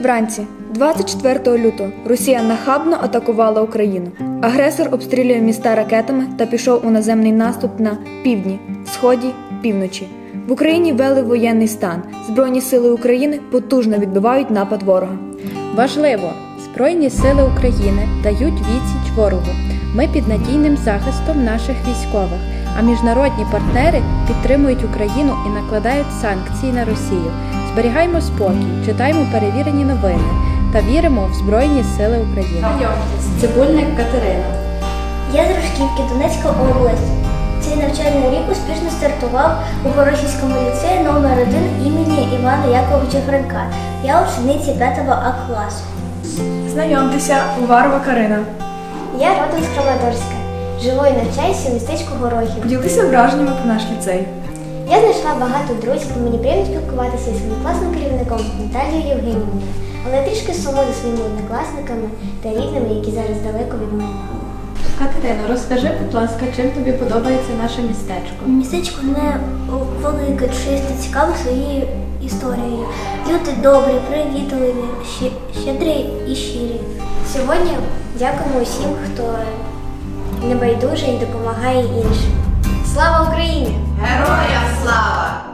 Вранці, 24 лютого, Росія нахабно атакувала Україну. Агресор обстрілює міста ракетами та пішов у наземний наступ на півдні, сході, півночі. В Україні ввели воєнний стан. Збройні сили України потужно відбивають напад ворога. Важливо, Збройні сили України дають відсіч ворогу. Ми під надійним захистом наших військових, а міжнародні партнери підтримують Україну і накладають санкції на Росію. Зберігаймо спокій, читаймо перевірені новини та віримо в Збройні Сили України. Цибульник Катерина. Я з Рожківки, Донецька область. Цей навчальний рік успішно стартував у Горохівському ліцеї номер 1 імені Івана Яковича Франка. Я учениця 5 А класу. Знайомтеся, Уварова Карина. Я родом з Краматорська. Живу і навчаюся в містечку Горохів. Поділися враженнями про наш ліцей. Я знайшла багато друзів, і мені приємно спілкуватися зі своїм класним керівником Наталією Євгенівною, але трішки сумую за своїми однокласниками та рідними, які зараз далеко від мене. Катерино, розкажи, будь ласка, чим тобі подобається наше містечко? Містечко не велике, чисте, цікаве своєю історією. Люди добрі, привітливі, щедрі і щирі. Сьогодні дякуємо усім, хто небайдужий і допомагає іншим. Слава Україні!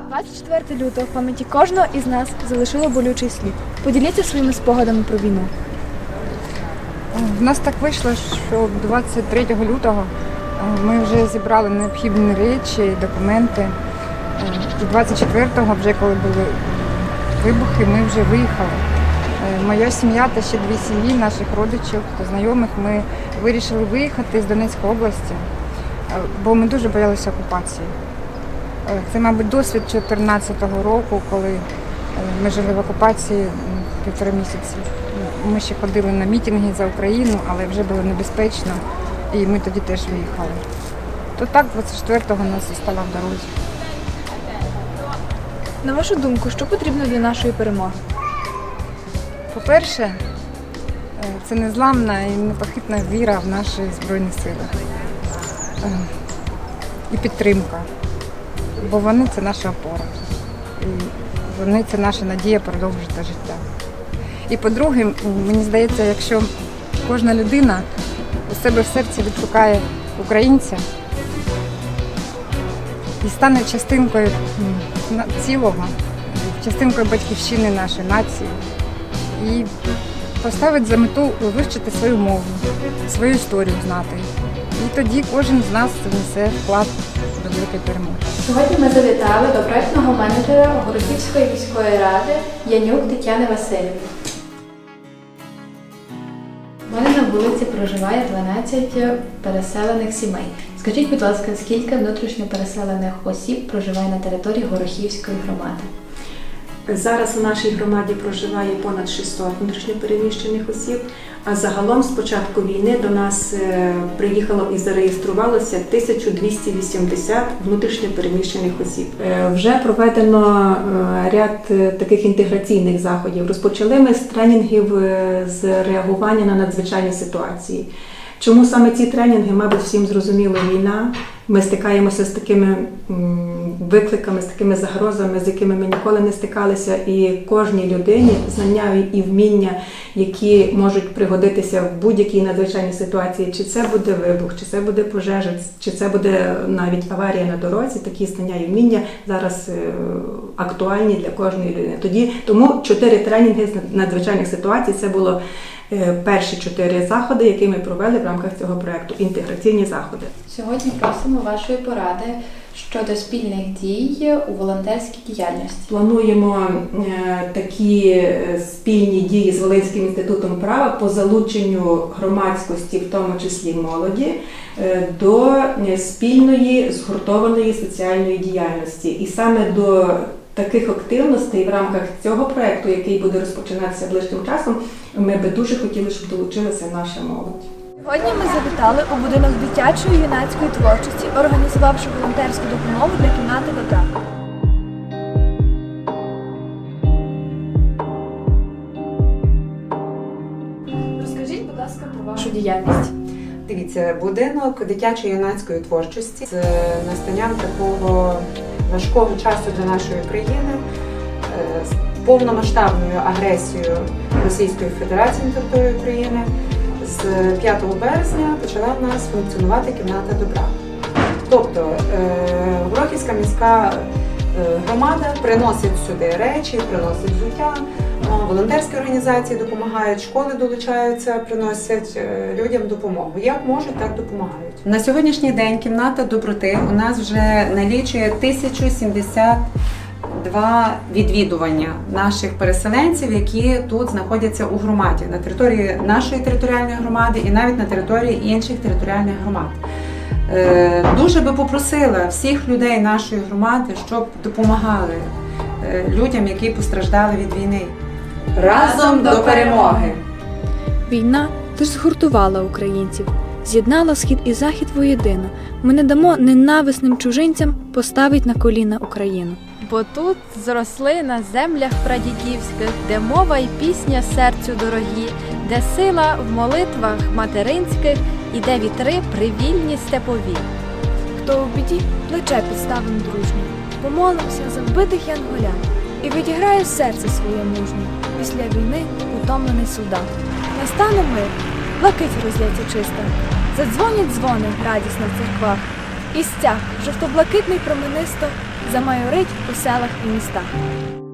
24 лютого в пам'яті кожного із нас залишило болючий слід. Поділіться своїми спогадами про війну. В нас так вийшло, що 23 лютого е, ми вже зібрали необхідні речі, документи. Е, 24-го, вже коли були вибухи, ми вже виїхали. Е, Моя сім'я та ще дві сім'ї наших родичів та знайомих ми вирішили виїхати з Донецької області, е, бо ми дуже боялися окупації. Е, Це, мабуть, досвід 2014 року, коли е, ми жили в окупації півтора місяці. Ми ще ходили на мітинги за Україну, але вже було небезпечно, і ми тоді теж виїхали. То так, 24-го нас застала в дорозі. На вашу думку, що потрібно для нашої перемоги? По-перше, е, це незламна і непохитна віра в наші Збройні Сили. І підтримка. Бо вони це наша опора. І вони це наша надія продовжити життя. І по-друге, мені здається, якщо кожна людина у себе в серці відшукає українця і стане частинкою цілого, частинкою батьківщини нашої нації, і поставить за мету вивчити свою мову, свою історію знати. І тоді кожен з нас внесе вклад до великої перемоги. Сьогодні ми завітали до проектного менеджера Городівської міської ради Янюк Тетяни Васильівни. У мене на вулиці проживає 12 переселених сімей. Скажіть, будь ласка, скільки внутрішньо переселених осіб проживає на території Горохівської громади? Зараз у нашій громаді проживає понад 600 внутрішньопереміщених осіб. А загалом з початку війни до нас е, приїхало і зареєструвалося 1280 внутрішньопереміщених осіб. Е, Вже проведено е, ряд таких інтеграційних заходів. Розпочали ми з тренінгів з реагування на надзвичайні ситуації. Чому саме ці тренінги, мабуть, всім зрозуміло війна. Ми стикаємося з такими викликами, з такими загрозами, з якими ми ніколи не стикалися, і кожній людині знання і вміння, які можуть пригодитися в будь-якій надзвичайній ситуації, чи це буде вибух, чи це буде пожежа, чи це буде навіть аварія на дорозі. Такі знання і вміння зараз е, актуальні для кожної людини. Тоді тому чотири тренінги з надзвичайних ситуацій це було. Е, Перші чотири заходи, які ми провели в рамках цього проекту інтеграційні заходи. Сьогодні просимо вашої поради щодо спільних дій у волонтерській діяльності. Плануємо е, такі е, спільні дії з Волинським інститутом права по залученню громадськості, в тому числі молоді, до спільної згуртованої соціальної діяльності. І саме до таких активностей в рамках цього проекту, який буде розпочинатися ближчим часом, ми би дуже хотіли, щоб долучилася наша молодь. Сьогодні ми завітали у будинок дитячої юнацької творчості, організувавши волонтерську допомогу для кімнати добра. Розкажіть, будь ласка, про вашу діяльність. Дивіться, будинок дитячої юнацької творчості з настанням такого важкого часу для нашої країни з повномасштабною агресією Російської Федерації на території України з 5 березня почала в нас функціонувати кімната добра. Тобто е, Горохівська міська е, громада приносить сюди речі, приносить взуття, е, волонтерські організації допомагають, школи долучаються, приносять е, людям допомогу. Як можуть, так допомагають. На сьогоднішній день кімната доброти у нас вже налічує 1072 відвідування наших переселенців, які тут знаходяться у громаді на території нашої територіальної громади і навіть на території інших територіальних громад. Е, Дуже би попросила всіх людей нашої громади, щоб допомагали е, людям, які постраждали від війни. Разом до перемоги! Війна лише згуртувала українців, з'єднала схід і захід воєдино. Ми не дамо ненависним чужинцям поставить на коліна Україну. Бо тут зросли на землях прадідівських, де мова й пісня серцю дорогі, де сила в молитвах материнських і де вітри привільні степові. Хто у біді, плече підставим дружнє, помолимося за вбитих янголят і відіграє серце своє мужнє. Після війни утомлений солдат. Настане мир, блакить розляться чиста, задзвонять дзвони радісно в церквах, і стяг жовто-блакитний променисто замайорить у селах і містах.